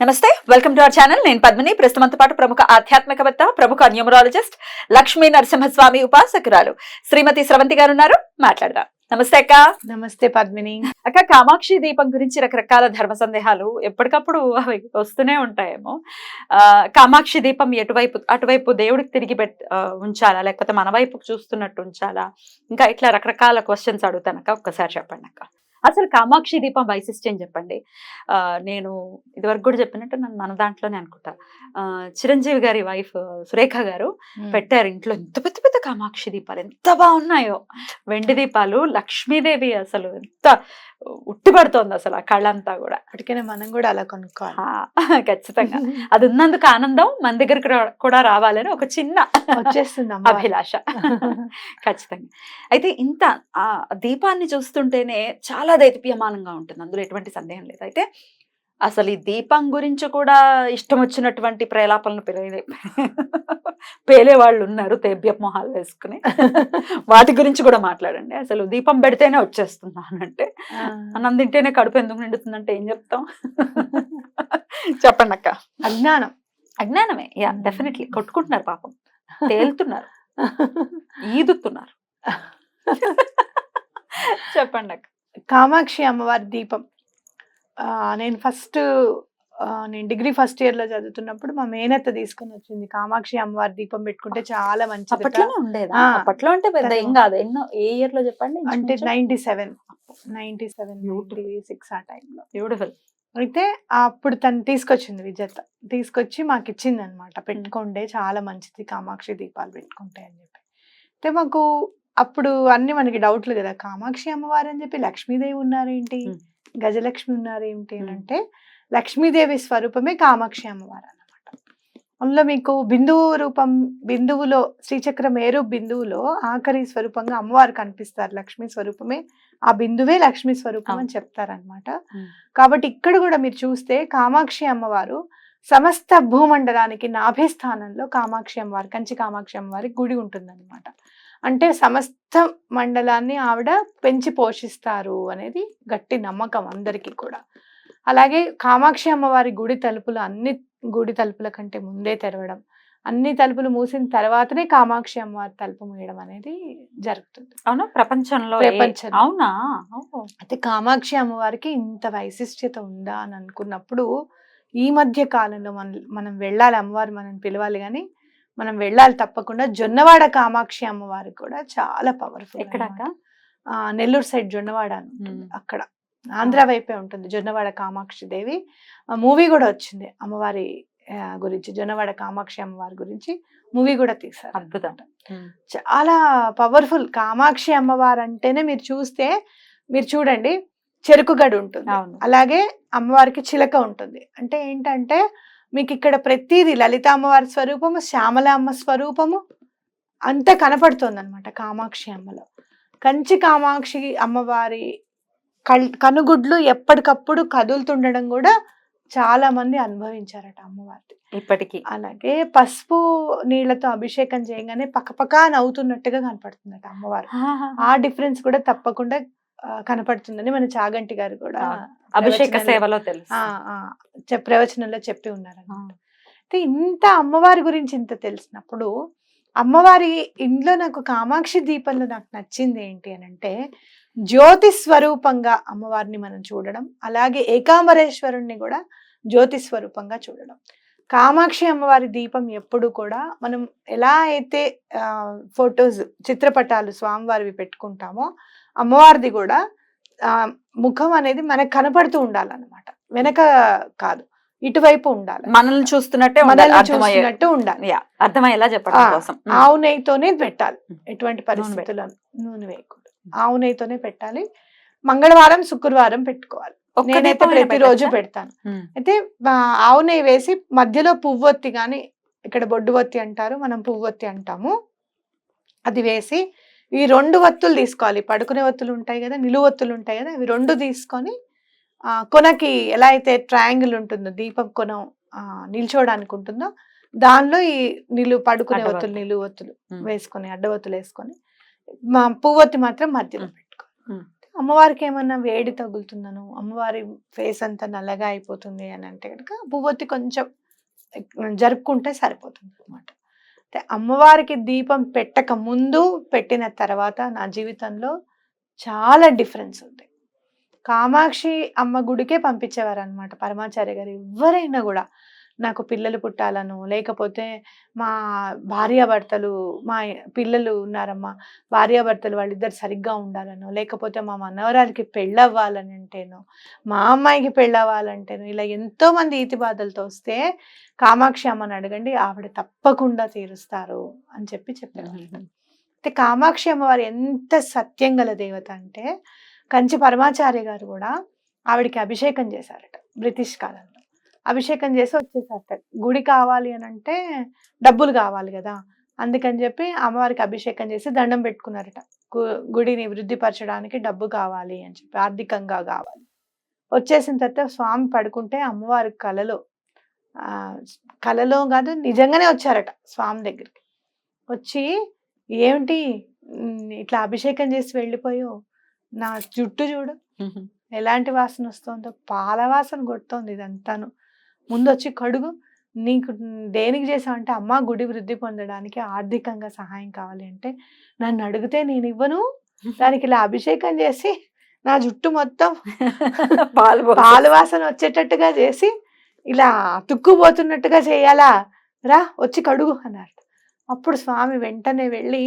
నమస్తే welcome to our channel. నేను పద్మిని. ప్రస్తుతంతో పాటు ప్రముఖ ఆధ్యాత్మికవేత్త ప్రముఖ న్యూమరాలజిస్ట్ లక్ష్మీ నరసింహస్వామి ఉపాసకురాలు శ్రీమతి స్రవంతి గారు ఉన్నారు మాట్లాడదాం. నమస్తే అక్క. నమస్తే పద్మిని. అక్క కామాక్షి దీపం గురించి రకరకాల ధర్మ సందేహాలు ఎప్పటికప్పుడు అవి వస్తూనే ఉంటాయేమో. ఆ, కామాక్షి దీపం ఎటువైపు అటువైపు దేవుడికి తిరిగి పెట్ ఉంచాలా? లేకపోతే మన వైపు చూస్తున్నట్టు ఉంచాలా? ఇంకా ఇట్లా రకరకాల క్వశ్చన్స్ అడుగుతానక్క. ఒక్కసారి చెప్పండి అక్క అసలు కామాక్షి దీపం వైశిష్ట్యం చెప్పండి. ఆ, నేను ఇదివరకు కూడా చెప్పినట్టు నన్ను మన దాంట్లోనే అనుకుంటా. ఆ, చిరంజీవి గారి వైఫ్ సురేఖ గారు పెట్టారు ఇంట్లో ఎంత పెద్ద పెద్ద కామాక్షి దీపాలు ఎంత బాగున్నాయో. వెండి దీపాలు లక్ష్మీదేవి అసలు ఎంత ఉట్టిపడుతోంది అసలు ఆ కళ్ళంతా కూడా. అప్పటికైనా మనం కూడా అలా కొనుక్కోవాలి. ఖచ్చితంగా. అది ఉన్నందుకు ఆనందం మన దగ్గరికి కూడా రావాలని ఒక చిన్న వచ్చేస్తుంది అభిలాష. ఖచ్చితంగా. అయితే ఇంత ఆ దీపాన్ని చూస్తుంటేనే చాలా దైత్యమానంగా ఉంటుంది. అందులో ఎటువంటి సందేహం లేదు. అయితే అసలు ఈ దీపం గురించి కూడా ఇష్టం వచ్చినటువంటి ప్రేలాపనలు పేలే పేలే వాళ్ళు ఉన్నారు తేబ్య మొహాలు వేసుకుని. వాటి గురించి కూడా మాట్లాడండి. అసలు దీపం పెడితేనే వచ్చేస్తున్నాను అంటే అన్నం తింటేనే కడుపు ఎందుకు నిండుతుందంటే ఏం చెప్తాం? చెప్పండి అక్క అజ్ఞానం. అజ్ఞానమే. యా. డెఫినెట్లీ. కొట్టుకుంటున్నారు పాపం. తేలుతున్నారు. ఈదుతున్నారు. చెప్పండి అక్క కామాక్షి అమ్మవారి దీపం. నేను ఫస్ట్ నేను డిగ్రీ ఫస్ట్ ఇయర్లో చదువుతున్నప్పుడు మా మేనత్త తీసుకొని వచ్చింది. కామాక్షి అమ్మవారి దీపం పెట్టుకుంటే చాలా మంచిది అప్పట్లోనే ఉండేదా? ఆ. అప్పట్లో అంటే పెద్ద ఏం కాదు. ఎన్నో ఏ ఇయర్లో చెప్పండి అంటే ninety seven. Ninety seven six ఆ టైంలో. బ్యూటిఫుల్ అయితే అప్పుడు తను తీసుకొచ్చింది విజేత. తీసుకొచ్చి మాకు ఇచ్చింది అనమాట పెట్టుకోండి చాలా మంచిది కామాక్షి దీపాలు పెట్టుకుంటే అని చెప్పి. అయితే మాకు అప్పుడు అన్ని మనకి డౌట్లు కదా. కామాక్షి అమ్మవారు అని చెప్పి లక్ష్మీదేవి ఉన్నారేంటి? గజలక్ష్మి ఉన్నారేంటి అని మ్. అంటే లక్ష్మీదేవి స్వరూపమే కామాక్షి అమ్మవారు అన్నమాట. అందులో మీకు బిందువు రూపం బిందువులో శ్రీచక్ర మేరు బిందువులో ఆఖరి స్వరూపంగా అమ్మవారు కనిపిస్తారు. లక్ష్మీ స్వరూపమే ఆ బిందువే లక్ష్మీ స్వరూపం అని చెప్తారనమాట. కాబట్టి ఇక్కడ కూడా మీరు చూస్తే కామాక్షి అమ్మవారు సమస్త భూమండలానికి నాభి స్థానంలో కామాక్షి అమ్మవారి కంచి కామాక్షి అమ్మవారి గుడి ఉంటుందన్నమాట. అంటే సమస్త మండలాన్ని ఆవిడ పెంచి పోషిస్తారు అనేది గట్టి నమ్మకం అందరికీ కూడా అలాగే కామాక్షి అమ్మవారి గుడి తలుపులు అన్ని గుడి తలుపుల కంటే ముందే తెరవడం అన్ని తలుపులు మూసిన తర్వాతనే కామాక్షి అమ్మవారి తలుపు మూయడం అనేది జరుగుతుంది అవునా ప్రపంచంలో ప్రపంచంలో. అవునా. అయితే కామాక్షి అమ్మవారికి ఇంత వైశిష్ట్యత ఉందా అని అనుకున్నప్పుడు ఈ మధ్య కాలంలో మనం మనం వెళ్ళాలి అమ్మవారు మనం పిలవాలి కానీ మనం వెళ్ళాలి తప్పకుండా. జొన్నవాడ కామాక్షి అమ్మవారికి కూడా చాలా పవర్ఫుల్ ఎక్కడ అక్క? నెల్లూరు సైడ్ జొన్నవాడ. అక్కడ. ఆంధ్ర వైపే ఉంటుంది జొన్నవాడ కామాక్షి దేవి. మూవీ కూడా వచ్చింది అమ్మవారి గురించి జొన్నవాడ కామాక్షి అమ్మవారి గురించి. మూవీ కూడా తీశారు అద్భుతం. చాలా పవర్ఫుల్ కామాక్షి అమ్మవారు అంటేనే మీరు చూస్తే మీరు చూడండి చెరుకు గడు ఉంటుంది. అలాగే అమ్మవారికి చిలక ఉంటుంది. అంటే ఏంటంటే మీకు ఇక్కడ ప్రతిదీ లలిత అమ్మవారి స్వరూపము శ్యామల అమ్మ స్వరూపము అంతా కనపడుతుంది అనమాట కామాక్షి అమ్మలో. కంచి కామాక్షి అమ్మవారి కల్ కనుగుడ్లు ఎప్పటికప్పుడు కదులుతుండడం కూడా చాలా మంది అనుభవించారట అమ్మవారిది. ఇప్పటికీ. అలాగే పసుపు నీళ్ళతో అభిషేకం చేయగానే పక్కపక్క నవ్వుతున్నట్టుగా కనపడుతుందట అమ్మవారు. ఆ డిఫరెన్స్ కూడా తప్పకుండా కనపడుతుందని మన చాగంటి గారు కూడా అభిషేక సేవలో తెలుసు. ప్రవచనంలో చెప్పి ఉన్నారు అయితే ఇంత అమ్మవారి గురించి ఇంత తెలిసినప్పుడు అమ్మవారి ఇంట్లో నాకు కామాక్షి దీపంలో నాకు నచ్చింది ఏంటి అని అంటే జ్యోతి స్వరూపంగా అమ్మవారిని మనం చూడడం అలాగే ఏకాంబరేశ్వరుణ్ణి కూడా జ్యోతి స్వరూపంగా చూడడం. కామాక్షి అమ్మవారి దీపం ఎప్పుడు కూడా మనం ఎలా అయితే ఫొటోస్ చిత్రపటాలు స్వామివారివి పెట్టుకుంటామో అమ్మవారిది కూడా ఆ, ముఖం అనేది మనకు కనపడుతూ ఉండాలన్నమాట. వెనక కాదు ఇటువైపు ఉండాలి. మనల్ని చూస్తున్నట్టే ఉండాలి, మనల్ని చూసినట్టు ఉండాలి. అర్థమయ్యేలా చెప్పడం కోసం. ఆవు నెయ్యితోనే పెట్టాలి. ఎటువంటి పరిస్థితుల్లో నూనె వేయకూడదు. ఆవు నెయ్యితోనే పెట్టాలి. మంగళవారం శుక్రవారం పెట్టుకోవాలి. నేనైతే ప్రతిరోజు? పెడతాను. అయితే ఆవు నెయ్యి వేసి మధ్యలో పువ్వొత్తి కానీ ఇక్కడ బొడ్డు ఒత్తి అంటారు మనం పువ్వొత్తి అంటాము. అది వేసి ఈ రెండు ఒత్తులు తీసుకోవాలి పడుకునే ఒత్తులు ఉంటాయి కదా నిలువు ఒత్తులు ఉంటాయి కదా అవి రెండు తీసుకొని కొనకి ఎలా అయితే ట్రయాంగిల్ ఉంటుందో దీపం కొన నిల్చోవడానికి ఉంటుందో దానిలో ఈ నిలువు పడుకునే అడ్డవత్తులు. ఒత్తులు నిలువు ఒత్తులు మ్. వేసుకొని అడ్డవత్తులు వేసుకొని మా పువ్వొత్తి మాత్రం మధ్యలో. పెట్టుకోవాలి. అమ్మవారికి ఏమన్నా వేడి తగులుతుందను అమ్మవారి ఫేస్ అంతా నల్లగా అయిపోతుంది అని అంటే కనుక పువ్వొత్తి కొంచెం జరుపుకుంటే సరిపోతుంది అనమాట అంటే అమ్మవారికి దీపం పెట్టక ముందు పెట్టిన తర్వాత నా జీవితంలో చాలా డిఫరెన్స్ ఉంది. కామాక్షి అమ్మ గుడికే పంపించేవారు అనమాట పరమాచార్య గారు. ఎవరైనా కూడా నాకు పిల్లలు పుట్టాలను. లేకపోతే మా భార్యాభర్తలు మా పిల్లలు ఉన్నారమ్మా. భార్యాభర్తలు వాళ్ళిద్దరు సరిగ్గా ఉండాలను లేకపోతే మా మనవరాలకి పెళ్ళవ్వాలని అంటేను మా అమ్మాయికి పెళ్ళవ్వాలంటేను ఇలా ఎంతో మంది ఈతి బాధలతో వస్తే కామాక్షి అమ్మని అడగండి ఆవిడ తప్పకుండా తీరుస్తారు అని చెప్పి చెప్పారు అయితే కామాక్షి అమ్మవారు ఎంత సత్యం గల దేవత అంటే కంచి పరమాచార్య గారు కూడా ఆవిడకి అభిషేకం చేశారట బ్రిటిష్ కాలంలో. అభిషేకం చేసి వచ్చేసారట. గుడి కావాలి అని అంటే డబ్బులు కావాలి కదా. అందుకని చెప్పి అమ్మవారికి అభిషేకం చేసి దండం పెట్టుకున్నారట. గుడిని వృద్ధిపరచడానికి డబ్బు కావాలి అని చెప్పి ఆర్థికంగా కావాలి. వచ్చేసిన తర్వాత స్వామి పడుకుంటే అమ్మవారి కలలో ఆ, కలలో కాదు నిజంగానే వచ్చారట స్వామి దగ్గరికి. వచ్చి ఏమిటి ఇట్లా అభిషేకం చేసి వెళ్ళిపోయావు నా జుట్టు చూడు. ఎలాంటి వాసన వస్తుందో పాల వాసన కొడుతోంది ఇదంతాను. ముందు వచ్చి కడుగు. నీకు దేనికి చేసావంటే అమ్మ గుడి వృద్ధి పొందడానికి ఆర్థికంగా సహాయం కావాలి అంటే నన్ను అడిగితే నేను ఇవ్వను. దానికి ఇలా అభిషేకం చేసి నా జుట్టు మొత్తం పాలు. పాల వాసన వచ్చేటట్టుగా చేసి ఇలా తుక్కుపోతున్నట్టుగా చేయాలా? రా వచ్చి కడుగు అన్నారు. అప్పుడు స్వామి వెంటనే వెళ్ళి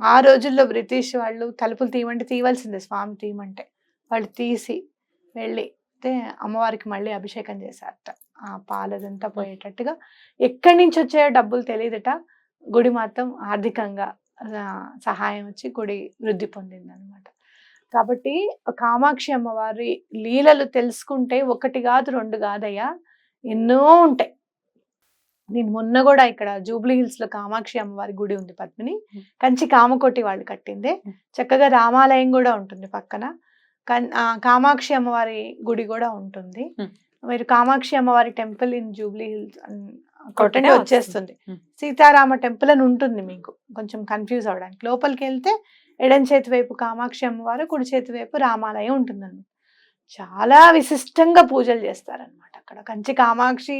ఆ రోజుల్లో బ్రిటిష్ వాళ్ళు తలుపులు తీయమంటే తీయవలసిందే స్వామి తీయమంటే. వాళ్ళు తీసి వెళ్ళి అయితే అమ్మవారికి మళ్ళీ అభిషేకం చేశారట. పాలదంతా పోయేటట్టుగా ఎక్కడి నుంచి వచ్చాయో డబ్బులు తెలియదట గుడి మాత్రం ఆర్థికంగా సహాయం వచ్చి గుడి వృద్ధి పొందింది అనమాట కాబట్టి కామాక్షి అమ్మవారి లీలలు తెలుసుకుంటే ఒకటి కాదు రెండు కాదయ్యా ఎన్నో ఉంటాయి. నేను మొన్న కూడా ఇక్కడ జూబ్లీ హిల్స్లో కామాక్షి అమ్మవారి గుడి ఉంది పద్మిని. కంచి కామకోటి వాళ్ళు కట్టిందే. చక్కగా రామాలయం కూడా ఉంటుంది పక్కన. కామాక్షి అమ్మవారి గుడి కూడా ఉంటుంది. మీరు కామాక్షి అమ్మవారి టెంపుల్ ఇన్ జూబ్లీ హిల్స్ కొట్టండి కొట్టితే వచ్చేస్తుంది. సీతారామ టెంపుల్ అని ఉంటుంది మీకు. కొంచెం కన్ఫ్యూజ్ అవడానికి. లోపలికి వెళ్తే ఎడం చేతి వైపు కామాక్షి అమ్మవారు కుడి చేతి వైపు రామాలయం ఉంటుందన్నమాట. చాలా విశిష్టంగా పూజలు చేస్తారనమాట అక్కడ. కంచి కామాక్షి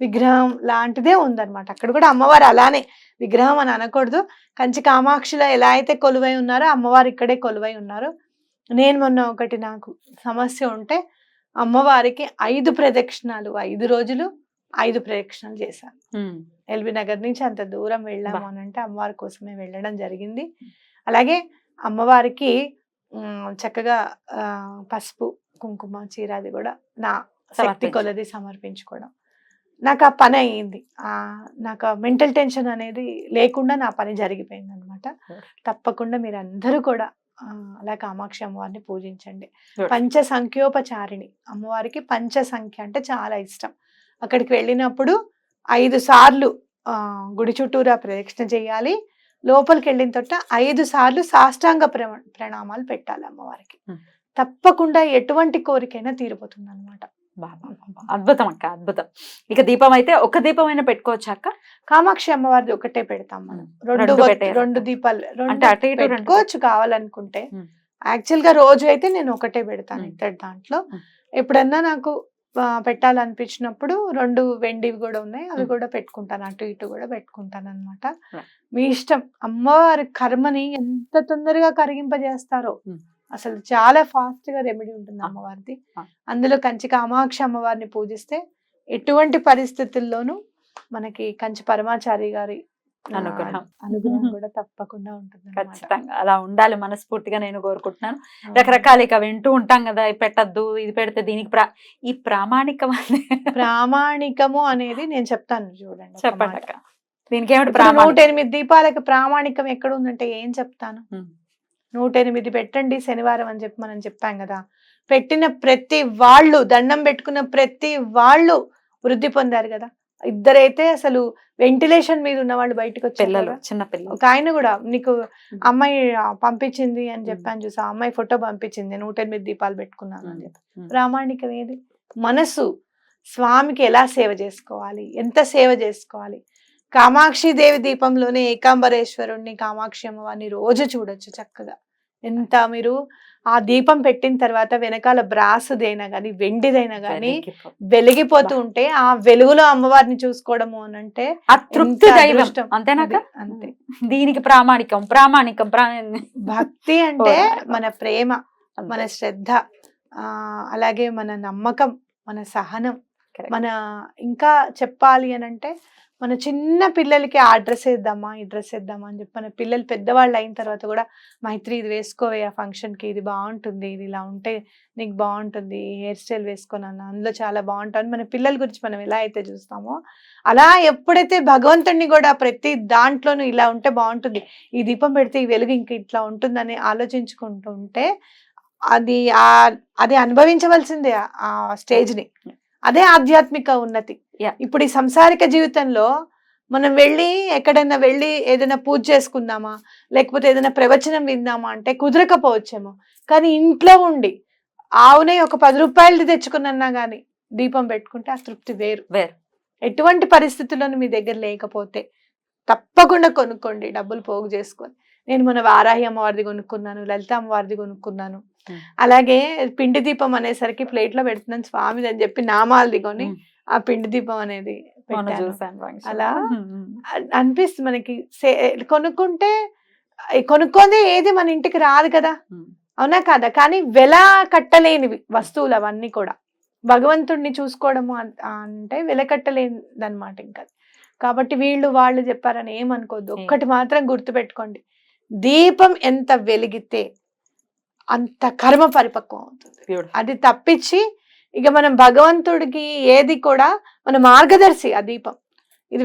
విగ్రహం లాంటిదే ఉందన్నమాట. అక్కడ కూడా అమ్మవారు అలానే విగ్రహం అని అనకూడదు. కంచి కామాక్షిలో ఎలా అయితే కొలువై ఉన్నారో అమ్మవారు ఇక్కడే కొలువై ఉన్నారు. నేను మొన్న ఒకటి నాకు సమస్య ఉంటే అమ్మవారికి ఐదు ప్రదక్షిణాలు ఐదు రోజులు ఐదు ప్రదక్షిణాలు చేశాను. ఎల్బీ నగర్ నుంచి అంత దూరం వెళ్ళాము. అని అంటే అమ్మవారి కోసమే వెళ్ళడం జరిగింది అలాగే అమ్మవారికి చక్కగా పసుపు కుంకుమ చీర అది కూడా నా శక్తి. కొలది సమర్పించుకోవడం నాకు ఆ పని అయ్యింది ఆ నాకు మెంటల్ టెన్షన్ అనేది లేకుండా నా పని జరిగిపోయింది అనమాట. తప్పకుండా మీరు అందరూ కూడా అలా కామాక్షి అమ్మవారిని పూజించండి. పంచ సంఖ్యోపచారిణి అమ్మవారికి పంచ సంఖ్య అంటే చాలా ఇష్టం అక్కడికి వెళ్ళినప్పుడు ఐదు సార్లు ఆ, గుడి చుట్టూరా ప్రదక్షిణ చేయాలి లోపలికి వెళ్ళిన తోట ఐదు సార్లు సాష్టాంగ ప్ర- ప్రణామాలు పెట్టాలి అమ్మవారికి. తప్పకుండా ఎటువంటి కోరికైనా తీరిపోతుంది అనమాట. అద్భుతం అక్క అద్భుతం ఇక దీపం అయితే ఒక దీపం అయినా పెట్టుకోవచ్చా అక్క కామాక్షి అమ్మవారిది ఒకటే పెడతాం మనం. రెండు రెండు దీపాలు అంటే అటు ఇటు పెట్టుకోవచ్చు కావాలనుకుంటే. యాక్చువల్గా రోజు అయితే నేను ఒకటే పెడతాను. ఇద్దరు దాంట్లో. ఎప్పుడన్నా నాకు పెట్టాలనిపించినప్పుడు రెండు వెండివి కూడా ఉన్నాయి అవి. కూడా పెట్టుకుంటాను అటు ఇటు కూడా పెట్టుకుంటాను అనమాట. మీ ఇష్టం అమ్మవారి కర్మని ఎంత తొందరగా కరిగింపజేస్తారో. అసలు చాలా ఫాస్ట్గా రెమెడీ ఉంటుంది. అమ్మవారిది. అందులో కంచి కామాక్షి అమ్మవారిని పూజిస్తే ఎటువంటి పరిస్థితుల్లోనూ మనకి కంచి పరమాచారి గారి ఆ, అనుగ్రహం. అనుగ్రహం కూడా తప్పకుండా ఉంటుంది ఖచ్చితంగా. అలా ఉండాలి మనస్ఫూర్తిగా నేను కోరుకుంటున్నాను. రకరకాల ఇక వింటూ ఉంటాం కదా ఇది పెట్టద్దు ఇది పెడితే దీనికి ప్రా ఈ ప్రామాణికం ప్రామాణికము అనేది నేను చెప్తాను చూడండి చెప్పండి దీనికి ఏమిటి నూట ఎనిమిది దీపాలకి ప్రామాణికం ఎక్కడ ఉందంటే ఏం చెప్తాను. నూట ఎనిమిది పెట్టండి శనివారం అని చెప్పి మనం చెప్పాం కదా. పెట్టిన ప్రతి వాళ్ళు దండం పెట్టుకున్న ప్రతి వాళ్ళు వృద్ధి పొందారు కదా. ఇద్దరైతే అసలు వెంటిలేషన్ మీద ఉన్న వాళ్ళు బయటకు వచ్చారు. చిన్న పిల్లలు. ఒక ఆయన కూడా నీకు అమ్మాయి పంపించింది అని చెప్పాను చూసా. అమ్మాయి ఫోటో పంపించింది నూట ఎనిమిది దీపాలు పెట్టుకున్నాను అని చెప్పి. ప్రామాణికం ఏది మనసు స్వామికి ఎలా సేవ చేసుకోవాలి? ఎంత సేవ చేసుకోవాలి? కామాక్షి దేవి దీపంలోనే ఏకాంబరేశ్వరుణ్ణి కామాక్షి అమ్మవారిని రోజు చూడొచ్చు చక్కగా ఎంత మీరు ఆ దీపం పెట్టిన తర్వాత వెనకాల బ్రాసుదైనా గానీ వెండిదైనా గానీ వెలిగిపో- వెలిగిపోతూ ఉంటే ఆ వెలుగులో అమ్మవారిని చూసుకోవడము అని అంటే ఆ తృప్తి ఎంత దైవం. అంతేనాక అంతే దీనికి ప్రామాణికం ప్రామాణికం ప్రా- భక్తి అంటే. మన ప్రేమ. మన శ్రద్ధ ఆ అలాగే మన నమ్మకం మన సహనం. మన ఇంకా చెప్పాలి అని అంటే మన చిన్న పిల్లలకి ఆ డ్రెస్ వేద్దామా ఈ డ్రెస్ వేద్దామా అని చెప్పి మన పిల్లలు పెద్దవాళ్ళు అయిన తర్వాత కూడా మైత్రి ఇది వేసుకోవే ఆ ఫంక్షన్కి కి ఇది బాగుంటుంది ఇది ఇలా ఉంటే నీకు బాగుంటుంది హెయిర్ స్టైల్ వేసుకున్నాను అందులో చాలా బాగుంటుంది మన పిల్లల గురించి మనం ఎలా అయితే చూస్తామో అలా ఎప్పుడైతే భగవంతుడిని కూడా ప్రతి దాంట్లోనూ ఇలా ఉంటే బాగుంటుంది ఈ దీపం పెడితే ఈ వెలుగు ఇంక ఇట్లా ఉంటుందని ఆలోచించుకుంటూ ఉంటే అది ఆ అది అనుభవించవలసిందే ఆ- స్టేజ్ని. అదే ఆధ్యాత్మిక ఉన్నతి. ఇప్పుడు ఈ సంసారిక జీవితంలో మనం వెళ్ళి ఎక్కడైనా వెళ్ళి ఏదైనా పూజ చేసుకుందామా లేకపోతే ఏదైనా ప్రవచనం విందామా అంటే కుదరకపోవచ్చేమో కానీ ఇంట్లో ఉండి ఆవునే ఒక పది రూపాయలది తెచ్చుకున్నా గానీ దీపం పెట్టుకుంటే ఆ తృప్తి వేరు వేరు. ఎటువంటి పరిస్థితుల్లోనూ మీ దగ్గర లేకపోతే తప్పకుండా కొనుక్కోండి డబ్బులు పోగు చేసుకొని నేను మన వారాహి అమ్మవారిది కొనుక్కున్నాను లలిత అమ్మవారిది కొనుక్కున్నాను. అలాగే పిండి దీపం అనేసరికి ప్లేట్లో పెడుతున్నాను స్వామిది అని చెప్పి నామాలది కొని Hmm. ఆ పిండి దీపం అనేది. అలా అనిపిస్తుంది మనకి. కొనుక్కుంటే కొనుక్కోదే ఏది మన ఇంటికి రాదు కదా. అవునా కాదా? కానీ వెల కట్టలేనివి వస్తువులు అవన్నీ కూడా. భగవంతుడిని చూసుకోవడము అంటే వెల కట్టలేనిది అనమాట ఇంకా. కాబట్టి వీళ్ళు వాళ్ళు చెప్పారని ఏమనుకోవద్దు. ఒక్కటి మాత్రం గుర్తుపెట్టుకోండి. దీపం ఎంత వెలిగితే అంత కర్మ పరిపక్వం అవుతుంది. అది తప్పించి ఇక మనం భగవంతుడికి ఏది కూడా మన మార్గదర్శి ఆ దీపం. ఇది